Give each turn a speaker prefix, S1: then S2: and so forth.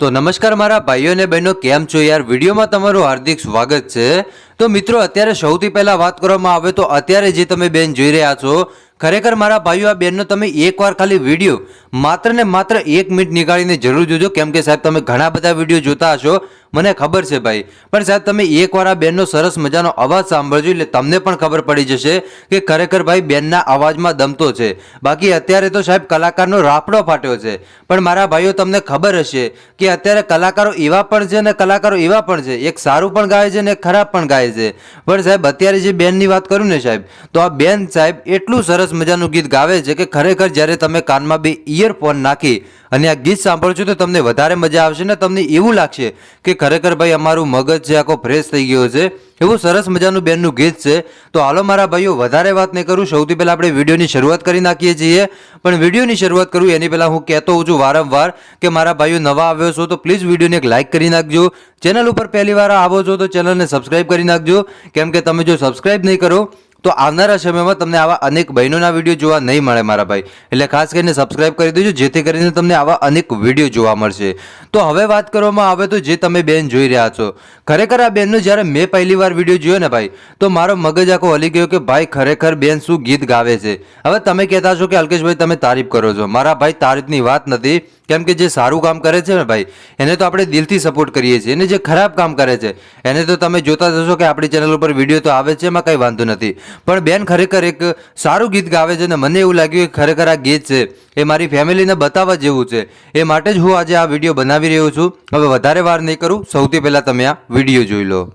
S1: તો નમસ્કાર મારા ભાઈઓ અને બહેનો, કેમ છો યાર? વિડીયોમાં તમારું હાર્દિક સ્વાગત છે. તો મિત્રો, અત્યારે સૌથી પહેલા વાત કરવામાં આવે તો અત્યારે જે તમે બેન જોઈ રહ્યા છો, ખરેખર મારા ભાઈઓ, આ બેનનો તમે એકવાર ખાલી વીડિયો માત્ર ને માત્ર એક મિનિટ નીકાળીને જરૂર જોજો. કેમ કે સાહેબ, તમે ઘણા બધા વીડિયો જોતા હશો. મને ખબર છે ભાઈ. પણ સાહેબ, તમે એકવાર આ બેનનો સરસ મજાનો અવાજ સાંભળજો એટલે તમને પણ ખબર પડી જશે કે ખરેખર ભાઈ બેનના અવાજમાં દમતો છે. બાકી અત્યારે તો સાહેબ કલાકારનો રાફડો ફાટ્યો છે. પણ મારા ભાઈઓ, તમને ખબર હશે કે અત્યારે કલાકારો એવા પણ છે અને કલાકારો એવા પણ છે. એક સારું પણ ગાય છે ને ખરાબ પણ ગાય છે. પણ સાહેબ, અત્યારે જે બેનની વાત કરું ને સાહેબ, તો આ બેન સાહેબ એટલું સરસ મજાનું ગીત ગાવે છે કે ખરેખર જ્યારે તમે કાનમાં બે ઇયરફોન નાખી અને આ ગીત સાંભળશો તો તમને વધારે મજા આવશે ને તમને એવું લાગશે કે ખરેખર ભાઈ અમારું મગજ છે, આખો ફ્રેશ થઈ ગયો છે. એવું સરસ મજાનું બેનનું ગીત છે. તો હાલો મારા ભાઈઓ, વધારે વાત નહીં કરું. સૌથી પહેલાં આપણે વિડીયોની શરૂઆત કરી નાખીએ છીએ. પણ વિડીયોની શરૂઆત કરું, એની પહેલાં હું કહેતો હોઉં છું વારંવાર કે મારા ભાઈઓ નવા આવ્યો છો તો પ્લીઝ વિડીયોને એક લાઇક કરી નાખજો. ચેનલ ઉપર પહેલી વાર આવો છો તો ચેનલને સબસ્ક્રાઇબ કરી નાખજો. કેમ કે તમે જો સબસ્ક્રાઇબ નહીં કરો તો આવનારા સમયમાં તમને આવા અનેક બહેનોના વીડિયો જોવા નહીં મળે, મારા ભાઈ. એટલે ખાસ કરીને સબસ્ક્રાઇબ કરી દેજો, જેથી કરીને તમને આવા અનેક વીડિયો જોવા મળશે. તો હવે વાત કરવામાં આવે તો જે તમે બેન જોઈ રહ્યા છો. ખરેખર આ બેનનો જ્યારે મેં પહેલી વાર વીડિયો જોયો ને ભાઈ, તો મારો મગજ આખો હલી ગયો કે ભાઈ, ખરેખર બેન શું ગીત ગાવે છે. હવે તમે કહેતા છો કે અલ્કેશભાઈ તમે તારીફ કરો છો. મારા ભાઈ તારીફની વાત નથી. કેમ કે જે સારું કામ કરે છે ને ભાઈ, એને તો આપણે દિલથી સપોર્ટ કરીએ છીએ. અને જે ખરાબ કામ કરે છે, એને તો તમે જોતા જશો કે આપણી ચેનલ ઉપર વીડિયો તો આવે છે, એમાં કંઈ વાંધો નથી. પણ બેન, ખરેખર એક સારું ગીત ગાવે છે અને મને એવું લાગ્યું કે ખરેખર આ ગીત છે. એ મારી ફેમિલીને બતાવવા જેવું છે. એ માટે જ હું આજે આ વીડિયો બનાવી રહ્યો છું. હવે વધારે વાર નહીં કરું. સૌથી પહેલાં તમે આ વીડિયો જોઈ લો.